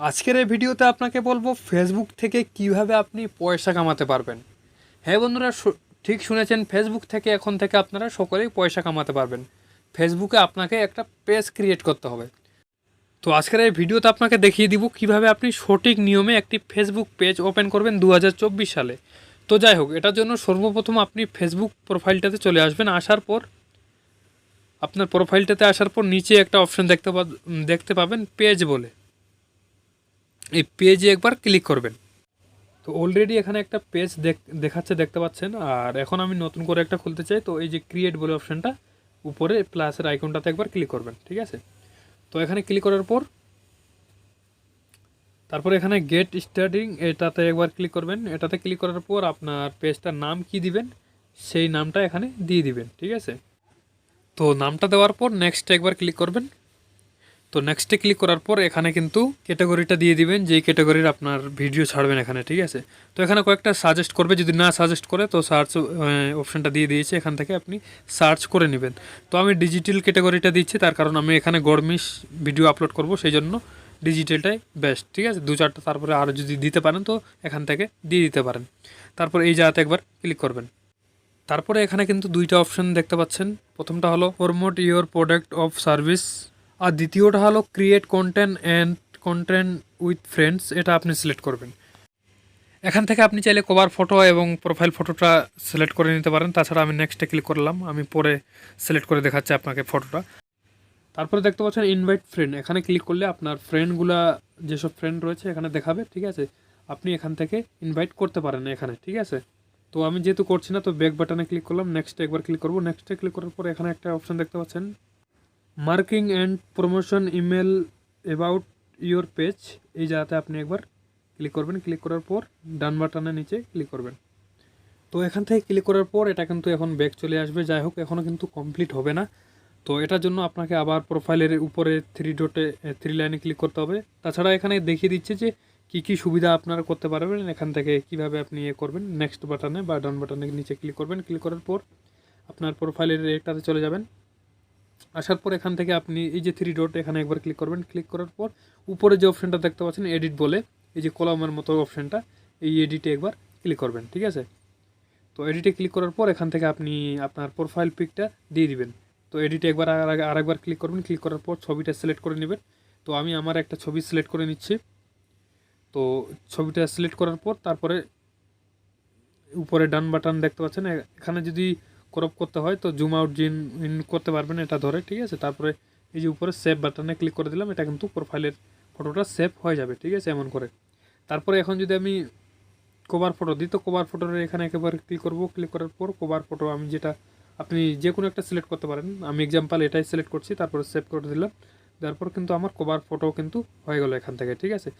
আজকের এই ভিডিওতে আপনাকে বলব ফেসবুক থেকে কীভাবে আপনি পয়সা কামাতে পারবেন। হ্যাঁ বন্ধুরা ঠিক শুনেছেন ফেসবুক থেকে এখন থেকে আপনারা সকলেই পয়সা কামাতে পারবেন। ফেসবুকে আপনাকে একটা পেজ ক্রিয়েট করতে হবে। তো আজকের এই ভিডিওতে আপনাকে দেখিয়ে দিব কীভাবে আপনি সঠিক নিয়মে একটি ফেসবুক পেজ ওপেন করবেন দু হাজার চব্বিশ সালে। তো যাই হোক, এটার জন্য সর্বপ্রথম আপনি ফেসবুক প্রোফাইলটাতে চলে আসবেন। আসার পর, আপনার প্রোফাইলটাতে আসার পর নিচে একটা অপশন দেখতে দেখতে পাবেন পেজ বলে। এই পেজে একবার ক্লিক করবেন। তো অলরেডি এখানে একটা পেজ দেখাচ্ছে, দেখতে পাচ্ছেন। আর এখন আমি নতুন করে একটা খুলতে চাই। তো এই যে ক্রিয়েট বলে অপশনটা উপরে প্লাসের আইকনটাতে একবার ক্লিক করবেন, ঠিক আছে? তো এখানে ক্লিক করার পর, তারপর এখানে গেট স্টার্টিং এটাতে একবার ক্লিক করবেন। এটাতে ক্লিক করার পর আপনার পেজটার নাম কি দিবেন, সেই নামটা এখানে দিয়ে দিবেন, ঠিক আছে? তো নামটা দেওয়ার পর নেক্সট একবার ক্লিক করবেন। তো নেক্সটে ক্লিক করার পর এখানে কিন্তু ক্যাটাগরিটা দিয়ে দিবেন, যেই ক্যাটাগরির আপনার ভিডিও ছাড়বেন এখানে, ঠিক আছে? তো এখানে কয়েকটা সাজেস্ট করবে, যদি না সাজেস্ট করে, তো সার্চ অপশানটা দিয়ে দিয়েছে, এখান থেকে আপনি সার্চ করে নেবেন। তো আমি ডিজিটাল ক্যাটাগরিটা দিচ্ছি, তার কারণ আমি এখানে গরমিশ ভিডিও আপলোড করব, সেই জন্য ডিজিটালটাই বেস্ট ঠিক আছে? দু চারটা, তারপরে আরও যদি দিতে পারেন, তো এখান থেকে দিয়ে দিতে পারেন। তারপর এই জায়গাতে একবার ক্লিক করবেন। তারপরে এখানে কিন্তু দুইটা অপশান দেখতে পাচ্ছেন। প্রথমটা হলো promote your product of service আর দ্বিতীয়টা হলো create content and content with friends এটা আপনি সিলেক্ট করবেন। এখান থেকে আপনি চাইলে কভার ফটো এবং প্রোফাইল ফটোটা সিলেক্ট করে নিতে পারেন। তাছাড়া আমি নেক্সটে ক্লিক করলাম, আমি পরে সিলেক্ট করে দেখাচ্ছি আপনাকে ফটোটা তারপরে দেখতে পাচ্ছেন ইনভাইট ফ্রেন্ড এখানে ক্লিক করলে আপনার ফ্রেন্ডগুলা যেসব ফ্রেন্ড রয়েছে এখানে দেখাবে, ঠিক আছে? আপনি এখান থেকে ইনভাইট করতে পারেন এখানে, ঠিক আছে? তো আমি যেহেতু করছি না, তো ব্যাক বাটনে ক্লিক করলাম নেক্সটে একবার ক্লিক করব। নেক্সটে ক্লিক করার পর এখানে একটা অপশন দেখতে পাচ্ছেন। Marking and promotion email about your page, এই জায়গাতে আপনি একবার ক্লিক করবেন। ক্লিক করার পর ডান বাটনের নিচে ক্লিক করবেন। তো এখান থেকে ক্লিক করার পর এটা কিন্তু এখন ব্যাক চলে আসবে। যাই হোক এখনও কিন্তু কমপ্লিট হবে না। তো এটার জন্য আপনাকে আবার প্রোফাইলের উপরে থ্রি ডটে থ্রি লাইনে ক্লিক করতে হবে। তাছাড়া এখানে দেখিয়ে দিচ্ছে যে কী কী সুবিধা আপনারা করতে পারবেন, এখান থেকে কীভাবে আপনি ইয়ে করবেন। নেক্সট বাটনে বা ডান বাটনের নিচে ক্লিক করবেন। ক্লিক করার পর আপনার প্রোফাইলের এটাতে চলে যাবেন। আসার পর এখান থেকে আপনি এই যে থ্রি ডট এখানে একবার ক্লিক করবেন। ক্লিক করার পর উপরে যে অপশানটা দেখতে পাচ্ছেন এডিট বলে, এই যে কলমের মতো অপশানটা এই এডিটে একবার ক্লিক করবেন, ঠিক আছে? তো এডিটে ক্লিক করার পর এখান থেকে আপনি আপনার প্রোফাইল পিকটা দিয়ে দিবেন। তো এডিটে একবার আর- একবার ক্লিক করবেন। ক্লিক করার পর ছবিটা সিলেক্ট করে নেবেন। তো আমি আমার একটা ছবি সিলেক্ট করে নিচ্ছি। তো ছবিটা সিলেক্ট করার পর তারপরে উপরে ডান বাটন দেখতে পাচ্ছেন এখানে যদি ক্রপ করতে হয়, তো জুম আউট জিন ইন করতে পারবেন এটা ধরে, ঠিক আছে? তারপরে এই যে উপরে সেভ বাটনে ক্লিক করে দিলাম, এটা কিন্তু প্রোফাইলের ফটোটা সেভ হয়ে যাবে, ঠিক আছে? এমন করে। তারপরে এখন যদি আমি কভার ফটো দিই, তো কভার ফটোর এখানে একেবারে ক্লিক করব ক্লিক করার পর কভার ফটো আমি যেটা, আপনি যে কোনো একটা সিলেক্ট করতে পারেন। আমি এক্সাম্পল এটাই সিলেক্ট করছি, তারপরে সেভ করে দিলাম তারপর কিন্তু আমার কভার ফটো কিন্তু হয়ে গেল এখান থেকে, ঠিক আছে?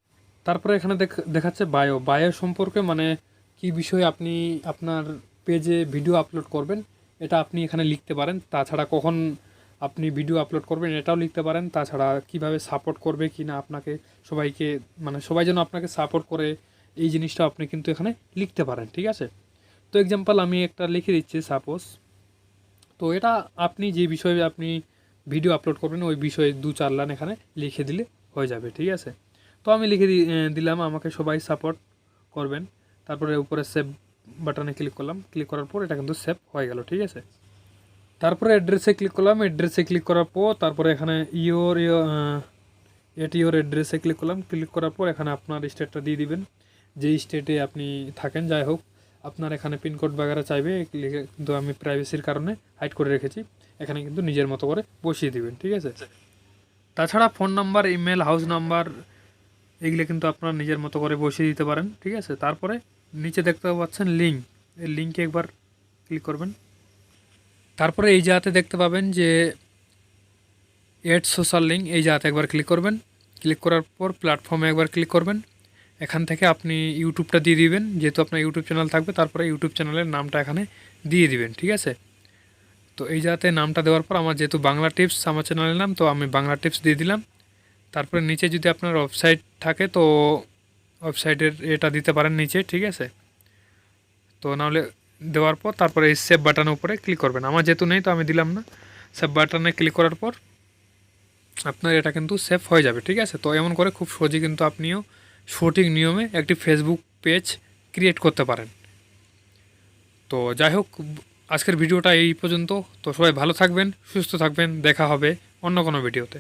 তারপরে এখানে দেখ- দেখাচ্ছে বায়ো বায়ো সম্পর্কে মানে কি বিষয়ে আপনি আপনার পেজে ভিডিও আপলোড করবেন এটা আপনি এখানে লিখতে পারেন। তাছাড়া কখন আপনি ভিডিও আপলোড করবেন এটাও লিখতে পারেন। তাছাড়া কীভাবে সাপোর্ট করবে কি না আপনাকে সবাইকে মানে সবাই যেন আপনাকে সাপোর্ট করে, এই জিনিসটা আপনি কিন্তু এখানে লিখতে পারেন, ঠিক আছে? তো এক্সাম্পল আমি একটা লিখে দিচ্ছি সাপোজ তো এটা আপনি যে বিষয়ে আপনি ভিডিও আপলোড করবেন, ওই বিষয়ে দু চার লাইন এখানে লিখে দিলে হয়ে যাবে, ঠিক আছে? তো আমি লিখে দিলাম, আমাকে সবাই সাপোর্ট করবেন। তারপরে উপরে সেভ বাটনে ক্লিক করলাম। ক্লিক করার পর এটা কিন্তু সেভ হয়ে গেল, ঠিক আছে? তারপরে অ্যাড্রেসে ক্লিক করলাম। অ্যাড্রেসে ক্লিক করার পর তারপরে এখানে ইওর এটি ইওর অ্যাড্রেসে ক্লিক করলাম। ক্লিক করার পর এখানে আপনার স্টেটটা দিয়ে দিবেন। যেই স্টেটে আপনি থাকেন, যাই হোক, আপনার এখানে পিনকোড বাগেরা চাইবে কিন্তু আমি প্রাইভেসির কারণে হাইড করে রেখেছি। এখানে কিন্তু নিজের মতো করে বসিয়ে দিবেন, ঠিক আছে? তাছাড়া phone number email house number এগুলো কিন্তু আপনার নিজের মতো করে বসিয়ে দিতে পারেন, ঠিক আছে? তারপরে নিচে দেখতে পাচ্ছেন লিঙ্ক এই লিঙ্কে একবার ক্লিক করবেন। তারপরে এই জায়গাতে দেখতে পাবেন যে এড সোশ্যাল লিঙ্ক এই জায়গাতে একবার ক্লিক করবেন। ক্লিক করার পর প্ল্যাটফর্মে একবার ক্লিক করবেন। এখান থেকে আপনি ইউটিউবটা দিয়ে দিবেন। যেহেতু আপনার ইউটিউব চ্যানেল থাকবে, তারপরে ইউটিউব চ্যানেলের নামটা এখানে দিয়ে দিবেন, ঠিক আছে? তো এই জায়গাতে নামটা দেওয়ার পর আমার যেহেতু বাংলা টিপস আমার চ্যানেলের নাম, তো আমি বাংলা টিপস দিয়ে দিলাম। তারপরে নিচে যদি আপনার ওয়েবসাইট থাকে, তো ওয়েবসাইটের এটা দিতে পারেন নিচে, ঠিক আছে? তো নাহলে দেওয়ার পর তারপরে এই সেভ বাটনের উপরে ক্লিক করবেন। আমার যেহেতু নেই, তো আমি দিলাম না। সেভ বাটনে ক্লিক করার পর আপনার এটা কিন্তু সেভ হয়ে যাবে, ঠিক আছে? তো এমন করে খুব সহজে কিন্তু আপনিও সঠিক নিয়মে একটি ফেসবুক পেজ ক্রিয়েট করতে পারেন। তো যাই হোক, আজকের ভিডিওটা এই পর্যন্ত। তো সবাই ভালো থাকবেন, সুস্থ থাকবেন। দেখা হবে অন্য কোনো ভিডিওতে।